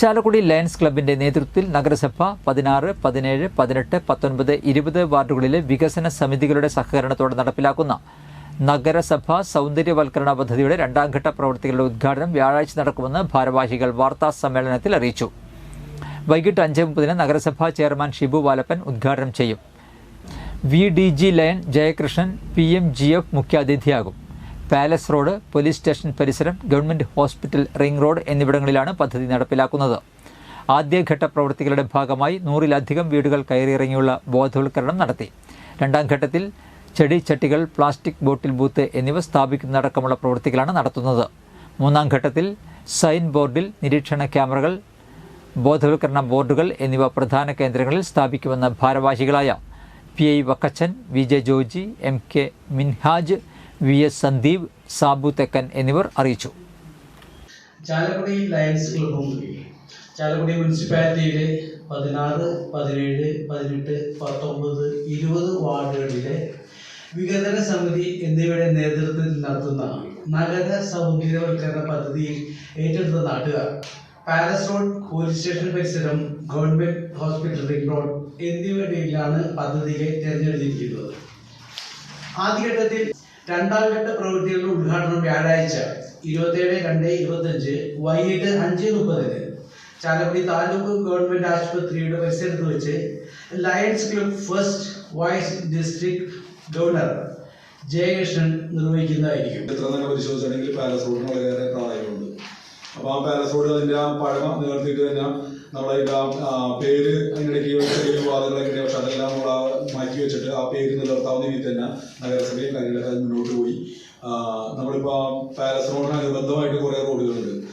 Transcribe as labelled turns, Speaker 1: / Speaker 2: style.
Speaker 1: Chalakudy lions ക്ലബിന്റെ നേതൃത്വത്തിൽ നഗരസഭ പതിനാറ് പതിനേഴ് പതിനെട്ട് പത്തൊൻപത് ഇരുപത് വാർഡുകളിലെ വികസന സമിതികളുടെ സഹകരണത്തോടെ നടപ്പിലാക്കുന്ന നഗരസഭ സൗന്ദര്യവൽക്കരണ പദ്ധതിയുടെ രണ്ടാം ഘട്ട പ്രവൃത്തികളുടെ ഉദ്ഘാടനം വ്യാഴാഴ്ച നടക്കുമെന്ന് ഭാരവാഹികൾ വാർത്താ സമ്മേളനത്തിൽ അറിയിച്ചു. വൈകിട്ട് അഞ്ച് മുപ്പതിന് നഗരസഭാ ചെയർമാൻ ഷിബു വാലപ്പൻ ഉദ്ഘാടനം ചെയ്യും. V D G lion Jayakrishnan P M J F മുഖ്യാതിഥിയാകും. പാലസ് റോഡ് പോലീസ് സ്റ്റേഷൻ പരിസരം ഗവൺമെന്റ് ഹോസ്പിറ്റൽ റിംഗ് റോഡ് എന്നിവിടങ്ങളിലാണ് പദ്ധതി നടപ്പിലാക്കുന്നത്. ആദ്യഘട്ട പ്രവൃത്തികളുടെ ഭാഗമായി നൂറിലധികം വീടുകൾ കയറിയിറങ്ങിയുള്ള ബോധവൽക്കരണം നടത്തി. രണ്ടാം ഘട്ടത്തിൽ ചെടി ചട്ടികൾ പ്ലാസ്റ്റിക് ബോട്ടിൽ ബൂത്ത് എന്നിവ സ്ഥാപിക്കുന്നതടക്കമുള്ള പ്രവൃത്തികളാണ് നടത്തുന്നത്. മൂന്നാം ഘട്ടത്തിൽ സൈൻ ബോർഡിൽ നിരീക്ഷണ ക്യാമറകൾ ബോധവൽക്കരണ ബോർഡുകൾ എന്നിവ പ്രധാന കേന്ദ്രങ്ങളിൽ സ്ഥാപിക്കുമെന്ന് ഭാരവാഹികളായ P I Vakkachan V J Joji M K Minhaj V S Sandeep Sabu Thekkan എന്നിവർ അറിയിച്ചു.
Speaker 2: ചാലക്കുടി ലയൺസ് ക്ലബും ചാലക്കുടി മുനിസിപ്പാലിറ്റിയിലെ പതിനാറ് പതിനേഴ് പതിനെട്ട് പത്തൊമ്പത് ഇരുപത് വാർഡുകളിലെ വികസന സമിതി എന്നിവയുടെ നേതൃത്വത്തിൽ നടത്തുന്ന നഗര സൗന്ദര്യവൽക്കരണ പദ്ധതിയിൽ ഏറ്റെടുത്ത നാട്ടുകാർ പാലസ് റോഡ് പോലീസ് സ്റ്റേഷൻ പരിസരം ഗവൺമെന്റ് ഹോസ്പിറ്റൽ റിംഗ് റോഡ് എന്നിവയിലാണ് പദ്ധതിയെ തിരഞ്ഞെടുത്തിരിക്കുന്നത്. ആദ്യഘട്ടത്തിൽ രണ്ടാം ഘട്ട പ്രവൃത്തികളുടെ ഉദ്ഘാടനം വ്യാഴാഴ്ച ഇരുപത്തിയേഴ് രണ്ട് ഇരുപത്തഞ്ച് വൈകിട്ട് അഞ്ച് മുപ്പതിന്. ചാലക്കുടി താലൂക്ക് ഗവൺമെന്റ് ആശുപത്രിയുടെ പരിസരത്ത് വെച്ച് lions club first vice district governor Jayakrishnan നിർവഹിക്കുന്നതായിരിക്കും.
Speaker 3: എത്ര തന്നെ പരിശോധിച്ചാണെങ്കിൽ പാലസ് റോഡിന് വളരെയേറെ പ്രാധാന്യമുണ്ട് അപ്പോൾ ആ പാലസ് റോഡ് അതിന്റെ ആ പഴമ നിലനിർത്തിയിട്ട് തന്നെ നമ്മളതിന്റെ ആ പേര് അതിനിടയ്ക്ക് ചെറിയ വിവാദങ്ങളൊക്കെ ഉണ്ട് പക്ഷെ അതെല്ലാം നമ്മൾ മാറ്റി വെച്ചിട്ട് ആ പേര് നിലനിർത്താവുന്ന രീതിയിൽ തന്നെ നഗരസഭയും കാര്യങ്ങളൊക്കെ മുന്നോട്ട് പോയി. നമ്മളിപ്പോൾ അനുബന്ധമായിട്ട് കുറേ റോഡുകളുണ്ട്.